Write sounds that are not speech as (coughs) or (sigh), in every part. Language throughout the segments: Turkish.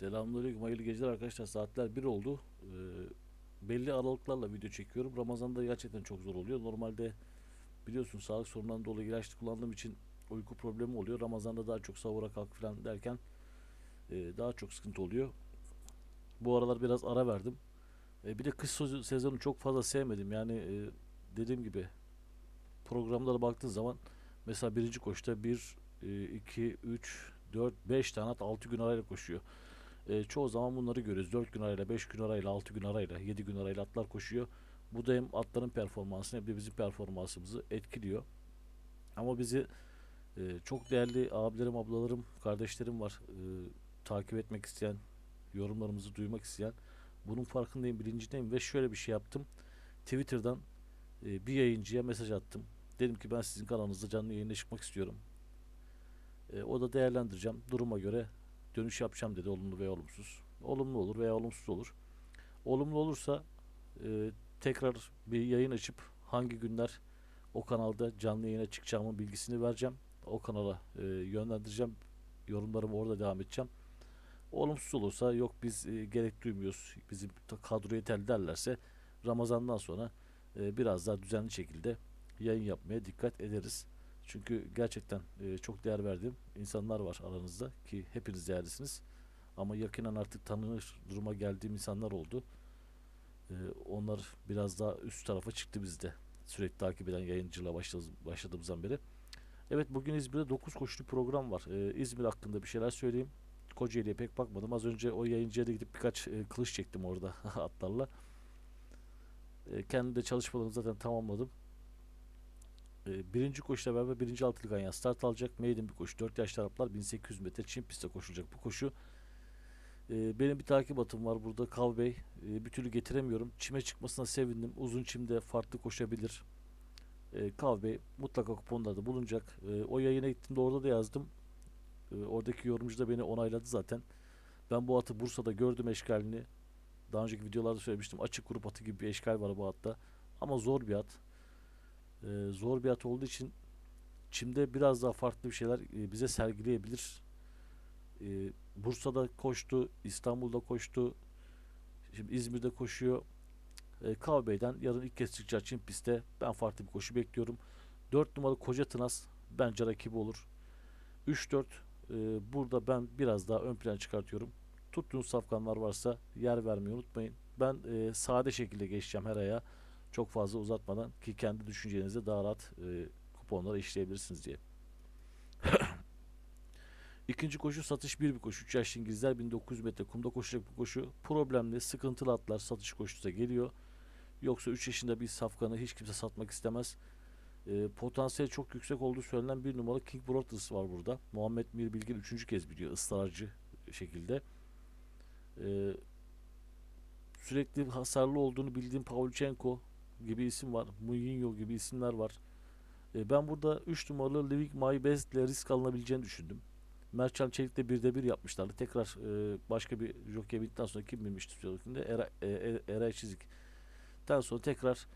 Selamünaleyküm, hayırlı geceler arkadaşlar. Saatler 1 oldu. Ee, belli aralıklarla video çekiyorum. Ramazan'da gerçekten çok zor oluyor. Normalde biliyorsun sağlık sorunlarından dolayı ilaç kullandığım için uyku problemi oluyor. Ramazan'da daha çok sahura kalk falan derken e, daha çok sıkıntı oluyor. Bu aralar biraz ara verdim. E, bir de kış sezonu çok fazla sevmedim. Yani e, dediğim gibi programlara baktığın zaman mesela birinci koşta 1, 2, 3, 4, 5 tane at 6 gün arayla koşuyor. E, çoğu zaman bunları görüyoruz. 4 gün arayla, 5 gün arayla, 6 gün arayla, 7 gün arayla atlar koşuyor. Bu da hem atların performansını hem de bizim performansımızı etkiliyor. Ama bizi e, çok değerli abilerim, ablalarım, kardeşlerim var. E, takip etmek isteyen, yorumlarımızı duymak isteyen. Bunun farkındayım, bilincindeyim ve şöyle bir şey yaptım. Twitter'dan e, bir yayıncıya mesaj attım. Dedim ki ben sizin kanalınızda canlı yayına çıkmak istiyorum. E, o da değerlendireceğim. Duruma göre dönüş yapacağım dedi olumlu veya olumsuz. Olumlu olur veya olumsuz olur. Olumlu olursa e, tekrar bir yayın açıp hangi günler o kanalda canlı yayına çıkacağımın bilgisini vereceğim. O kanala e, yönlendireceğim. Yorumlarımı orada devam edeceğim. Olumsuz olursa yok biz e, gerek duymuyoruz. Bizim kadro yeterli derlerse Ramazan'dan sonra e, biraz daha düzenli şekilde yayın yapmaya dikkat ederiz. Çünkü gerçekten e, çok değer verdiğim insanlar var aranızda ki hepiniz değerlisiniz. Ama yakinen artık tanınır duruma geldiğim insanlar oldu. E, onlar biraz daha üst tarafa çıktı bizde. Sürekli takip eden başladığımız, başladığımızdan beri. Evet bugün İzmir'de 9 koşulu program var. E, İzmir hakkında bir şeyler söyleyeyim. Kocaeli'ye pek bakmadım. Az önce o yayıncıya da gidip birkaç e, kılıç çektim orada (laughs) atlarla. E, kendi de çalışmalarımı zaten tamamladım. E, birinci koşuyla beraber birinci altılık ganyan start alacak. Maiden bir koşu. 4 yaş taraflar 1800 metre Çin pistte koşulacak bu koşu. E, benim bir takip atım var burada Kav Bey. E, bir türlü getiremiyorum. Çime çıkmasına sevindim. Uzun çimde farklı koşabilir. E, Kav Bey mutlaka kuponlarda bulunacak. O yayına gittiğimde orada da yazdım. Oradaki yorumcu da beni onayladı zaten. Ben bu atı Bursa'da gördüm eşkalini. Daha önceki videolarda söylemiştim. Açık grup atı gibi bir eşkal var bu atta. Ama zor bir at. Ee, zor bir at olduğu için çimde biraz daha farklı bir şeyler e, bize sergileyebilir. Ee, Bursa'da koştu, İstanbul'da koştu. Şimdi İzmir'de koşuyor. Ee, Kavbey'den yarın ilk kez çıkacağı Çin pistte ben farklı bir koşu bekliyorum. 4 numaralı Koca Tınas bence rakibi olur. 3-4 e, burada ben biraz daha ön plana çıkartıyorum. Tuttuğunuz safkanlar varsa yer vermeyi unutmayın. Ben e, sade şekilde geçeceğim her aya. Çok fazla uzatmadan ki kendi düşüncenizde daha rahat e, kuponları işleyebilirsiniz diye. (coughs) İkinci koşu satış bir bir koşu. 3 yaşlı İngilizler 1900 metre kumda koşacak bu koşu. Problemli, sıkıntılı atlar satış koşusu geliyor. Yoksa 3 yaşında bir safkanı hiç kimse satmak istemez. E, potansiyeli çok yüksek olduğu söylenen bir numaralı King Brothers var burada. Muhammed Mir Bilgin 3. kez biliyor ısrarcı şekilde. E, sürekli hasarlı olduğunu bildiğim Pavlyuchenko gibi isim var. Mourinho gibi isimler var. E, ben burada 3 numaralı Living My ile risk alınabileceğini düşündüm. Mertcan Çelik'le birde bir yapmışlardı. Tekrar e, başka bir jockey bindikten sonra kim binmişti Türkiye'de? Era, e, e, Eray Çizik'ten sonra tekrar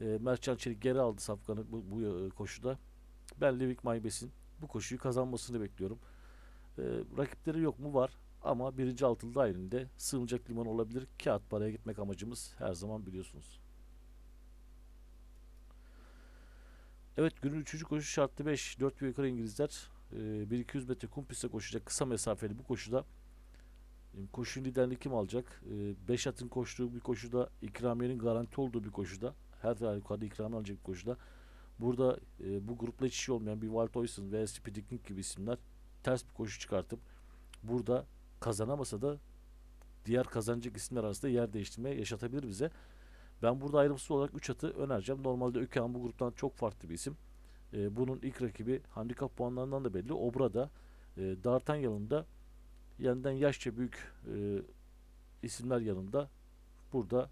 e, Mertcan Çelik geri aldı safkanı bu, bu e, koşuda. Ben Living My Best'in bu koşuyu kazanmasını bekliyorum. E, rakipleri yok mu? Var. Ama birinci altılı dahilinde sığınacak liman olabilir. Kağıt paraya gitmek amacımız her zaman biliyorsunuz. Evet günün üçüncü koşu şartlı 5. 4 bir yukarı İngilizler. E, 1-200 metre kum pistte koşacak kısa mesafeli bu koşuda. E, Koşunun liderliğini kim alacak? 5 atın koştuğu bir koşuda ikramiyenin garanti olduğu bir koşuda. Her halükarda ikramiye alacak bir koşuda. Burada e, bu grupla iç içi olmayan bir Walt Oyson veya Speedy gibi isimler ters bir koşu çıkartıp burada kazanamasa da diğer kazanacak isimler arasında yer değiştirme yaşatabilir bize. Ben burada ayrımsız olarak 3 atı önereceğim. Normalde Ökehan bu gruptan çok farklı bir isim. Ee, bunun ilk rakibi handikap puanlarından da belli. Obra'da e, D'Artagnan'ın da yeniden yaşça büyük e, isimler yanında burada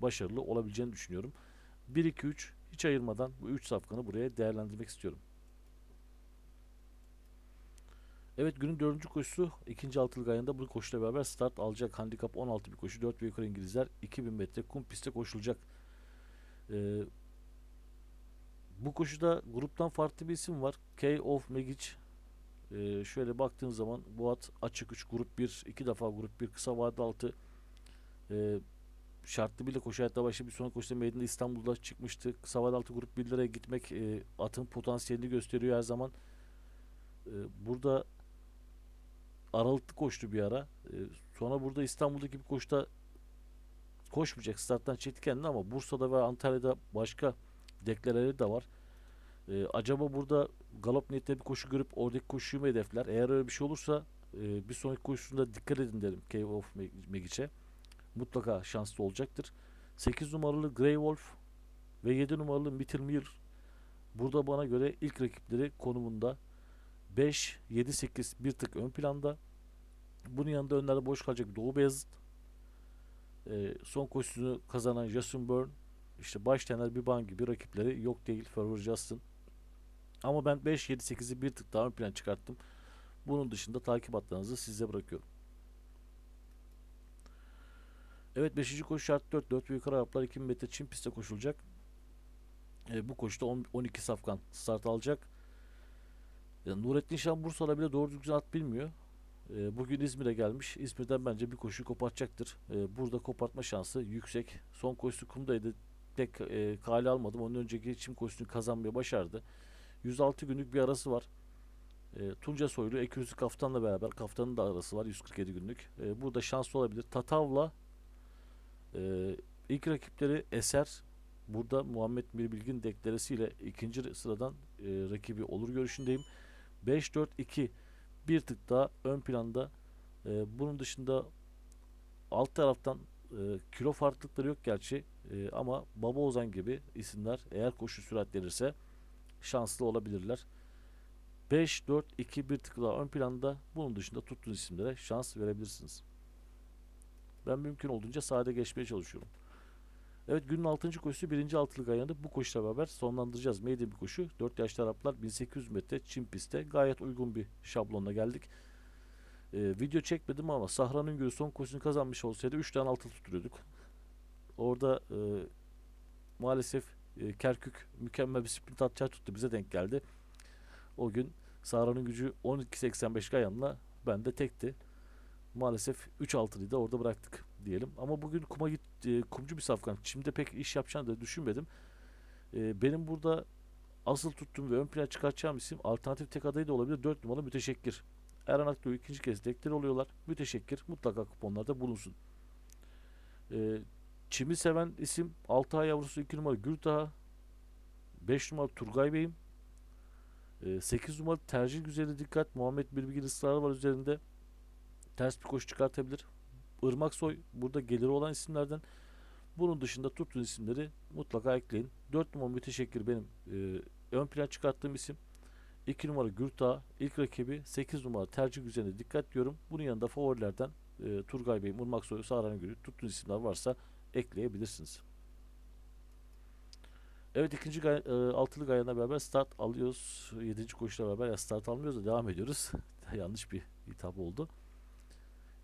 başarılı olabileceğini düşünüyorum. 1-2-3 hiç ayırmadan bu 3 safkanı buraya değerlendirmek istiyorum. Evet günün dördüncü koşusu ikinci altılık ayında bu koşuyla beraber start alacak. Handikap 16 bir koşu. 4 ve yukarı İngilizler 2000 metre kum pistte koşulacak. Ee, bu koşuda gruptan farklı bir isim var. K of Megic Ee, şöyle baktığın zaman bu at açık 3 grup 1 iki defa grup 1 kısa vade altı ee, şartlı bile koşu hayatla başladı bir sonraki koşuda meydanda İstanbul'da çıkmıştı. Kısa vade altı grup 1'lere gitmek e, atın potansiyelini gösteriyor her zaman. Ee, burada aralıklı koştu bir ara. Ee, sonra burada İstanbul'daki bir koşuda koşmayacak. Starttan çekti kendini ama Bursa'da ve Antalya'da başka deklareleri de var. Ee, acaba burada galop niyetinde bir koşu görüp oradaki koşuyu mu hedefler? Eğer öyle bir şey olursa e, bir sonraki koşusunda dikkat edin derim Cave of Magic'e. Mutlaka şanslı olacaktır. 8 numaralı Grey Wolf ve 7 numaralı Mittelmeer burada bana göre ilk rakipleri konumunda 5, 7, 8 bir tık ön planda. Bunun yanında önlerde boş kalacak Doğu Beyazıt. Ee, son koşusunu kazanan Jason Byrne. işte başlayanlar bir ban gibi rakipleri yok değil. Fervor Justin. Ama ben 5, 7, 8'i bir tık daha ön plan çıkarttım. Bunun dışında takip hatlarınızı size bırakıyorum. Evet 5. koşu şart 4. 4 büyük Araplar 2000 metre Çin pistte koşulacak. Ee, bu koşuda 10, 12 safkan start alacak. Yani Nurettin Şan Bursa'da bile doğru düzgün at bilmiyor. Ee, bugün İzmir'e gelmiş. İzmir'den bence bir koşu kopartacaktır. Ee, burada kopartma şansı yüksek. Son koşusu kumdaydı. Tek e, kale almadım. Onun önceki çim koşusunu kazanmaya başardı. 106 günlük bir arası var. E, Tunca Soylu, Ekürüzü Kaftan'la beraber Kaftan'ın da arası var 147 günlük. E, burada şanslı olabilir. Tatav'la e, ilk rakipleri Eser. Burada Muhammed Mir Bilgin deklaresiyle ikinci sıradan e, rakibi olur görüşündeyim. 5-4-2 bir tık daha ön planda. E, bunun dışında alt taraftan e, kilo farklılıkları yok gerçi e, ama Baba Ozan gibi isimler eğer koşu sürat verirse şanslı olabilirler. 5, 4, 2 bir tık daha ön planda. Bunun dışında tuttuğunuz isimlere şans verebilirsiniz. Ben mümkün olduğunca sade geçmeye çalışıyorum. Evet günün 6. koşusu 1. altılık ayağında bu koşuyla beraber sonlandıracağız. Maiden bir koşu. 4 yaşlı Araplar 1800 metre çim pistte gayet uygun bir şablonla geldik. Ee, video çekmedim ama Sahra'nın günü son koşusunu kazanmış olsaydı 3 tane altı tutturuyorduk. Orada e, maalesef e, Kerkük mükemmel bir sprint atacağı tuttu. Bize denk geldi. O gün Sahra'nın gücü 12.85 Gayan'la bende tekti. Maalesef 3 altılıyı da orada bıraktık diyelim. Ama bugün kuma git, e, kumcu bir safkan. Şimdi pek iş yapacağını da düşünmedim. E, benim burada asıl tuttuğum ve ön plana çıkartacağım isim alternatif tek adayı da olabilir. 4 numaralı müteşekkir. Erhan Akdoğu ikinci kez dekleri oluyorlar. Müteşekkir mutlaka kuponlarda bulunsun. E, Çim'i seven isim 6 ay yavrusu 2 numara Gürtaha. 5 numara Turgay Bey'im. 8 numara tercih güzeli dikkat. Muhammed Bilbigil ısrarı var üzerinde. Ters bir koşu çıkartabilir. Irmak Soy burada geliri olan isimlerden. Bunun dışında tuttuğunuz isimleri mutlaka ekleyin. 4 numara müteşekkir benim e, ön plan çıkarttığım isim. 2 numara Gürtağ, ilk rakibi 8 numara tercih üzerine dikkat diyorum. Bunun yanında favorilerden e, Turgay Bey, Irmak Soy, Sahran Gürü tuttuğunuz isimler varsa ekleyebilirsiniz. Evet ikinci gay e, altılı gayana beraber start alıyoruz. Yedinci koşuyla beraber ya start almıyoruz da devam ediyoruz. (laughs) Yanlış bir hitap oldu.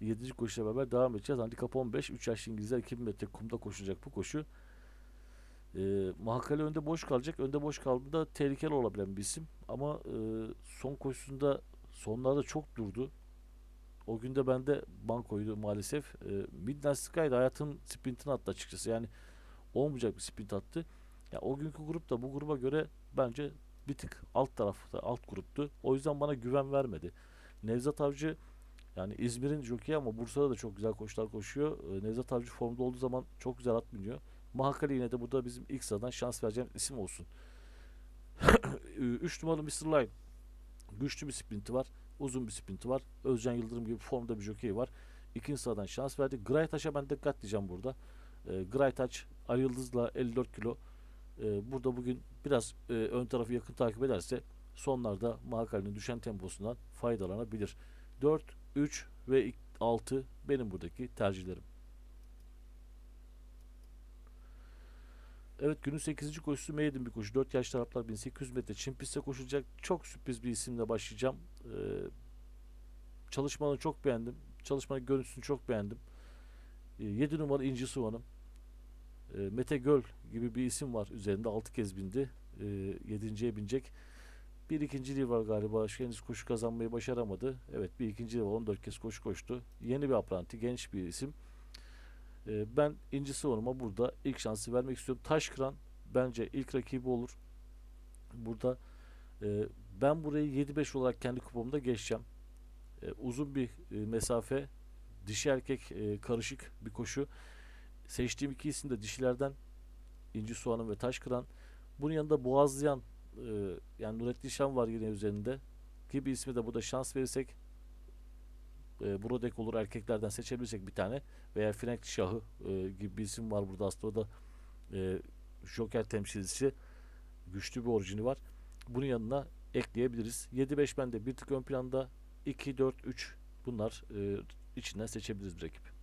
Yedinci koşuyla beraber devam edeceğiz. Handikap 15. 3 yaşlı İngilizler 2000 metre kumda koşacak bu koşu. E, Mahakale önde boş kalacak. Önde boş kaldığında tehlikeli olabilen bir isim. Ama e, son koşusunda sonlarda çok durdu. O günde bende bankoydu maalesef. E, Midnight Sky'da hayatın sprintini attı açıkçası. Yani olmayacak bir sprint attı. Ya o günkü grup da bu gruba göre bence bir tık alt tarafta, alt gruptu. O yüzden bana güven vermedi. Nevzat Avcı yani İzmir'in jockey ama Bursa'da da çok güzel koşular koşuyor. Ee, Nevzat Avcı formda olduğu zaman çok güzel at biniyor. Mahakali yine de burada bizim ilk sıradan şans vereceğim isim olsun. (clears throat) 3 numaralı Mr. Line. Güçlü bir sprinti var. Uzun bir sprinti var. Özcan Yıldırım gibi formda bir jockey var. İkinci sıradan şans verdi. Graytaş'a ben dikkat diyeceğim burada. E, Graytaş Ali Yıldız'la 54 kilo e, burada bugün biraz e, ön tarafı yakın takip ederse sonlarda Mahakali'nin düşen temposundan faydalanabilir. 4, 3 ve 6 benim buradaki tercihlerim. Evet günün 8. koşusu Maiden bir koşu. 4 yaş taraflar 1800 metre Çin pistte koşulacak. Çok sürpriz bir isimle başlayacağım. Ee, çalışmanı çok beğendim. Çalışmanın görüntüsünü çok beğendim. Ee, 7 numara İnci Suvan'ım. Ee, Mete Göl gibi bir isim var üzerinde. 6 kez bindi. Ee, 7.ye binecek. Bir ikinciliği var galiba. Henüz koşu kazanmayı başaramadı. Evet bir ikinciliği var. 14 kez koşu koştu. Yeni bir apranti. Genç bir isim. Ee, ben İnci Sıvanıma burada ilk şansı vermek istiyorum. Taşkıran bence ilk rakibi olur. Burada e, ben burayı 7-5 olarak kendi kupamda geçeceğim. E, uzun bir e, mesafe. Dişi erkek e, karışık bir koşu. Seçtiğim iki isim de dişilerden İnci Soğan'ın ve Taşkıran. Bunun yanında Boğazlayan e, yani Nurettin Şan var yine üzerinde. Ki bir ismi de burada şans verirsek e, Brodek olur erkeklerden seçebilirsek bir tane veya Frank Şahı e, gibi bir isim var burada aslında o da e, Joker temsilcisi güçlü bir orijini var. Bunun yanına ekleyebiliriz. 7-5 bende bir tık ön planda 2-4-3 bunlar e, içinden seçebiliriz bir rakip.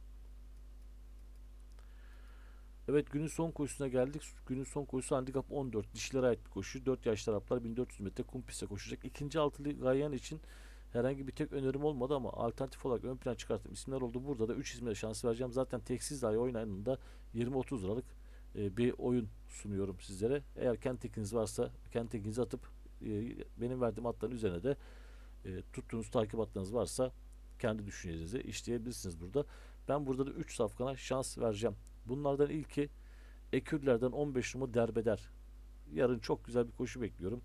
Evet günün son koşusuna geldik. Günün son koşusu handikap 14. Dişilere ait bir koşu. 4 yaş taraflar 1400 metre kum pistte koşacak. İkinci altılı Gayen için herhangi bir tek önerim olmadı ama alternatif olarak ön plan çıkarttığım isimler oldu. Burada da 3 isme şans vereceğim. Zaten teksiz dahi oynayanında 20-30 liralık e, bir oyun sunuyorum sizlere. Eğer kentekiniz varsa kentekinizi atıp e, benim verdiğim atların üzerine de e, tuttuğunuz takip atlarınız varsa kendi düşüncenizi işleyebilirsiniz burada. Ben burada da 3 safkana şans vereceğim. Bunlardan ilki Ekürlerden 15 numara derbeder. Yarın çok güzel bir koşu bekliyorum.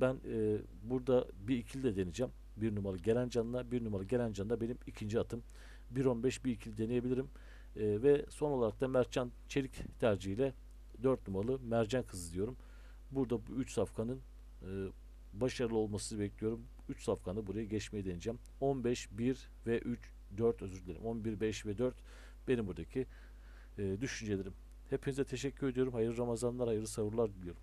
Ben e, burada bir ikili de deneyeceğim. Bir numaralı Gerencan'la bir numaralı Gerencan da benim ikinci atım. 1.15 bir ikili deneyebilirim. E, ve son olarak da Mertcan Çelik tercihiyle 4 numaralı Mercan Kızı diyorum. Burada bu 3 safkanın e, başarılı olması bekliyorum. 3 safkanı buraya geçmeyi deneyeceğim. 15, 1 ve 3, 4 özür dilerim. 11, 5 ve 4 benim buradaki e, düşüncelerim. Hepinize teşekkür ediyorum. Hayırlı Ramazanlar, hayırlı sahurlar diliyorum.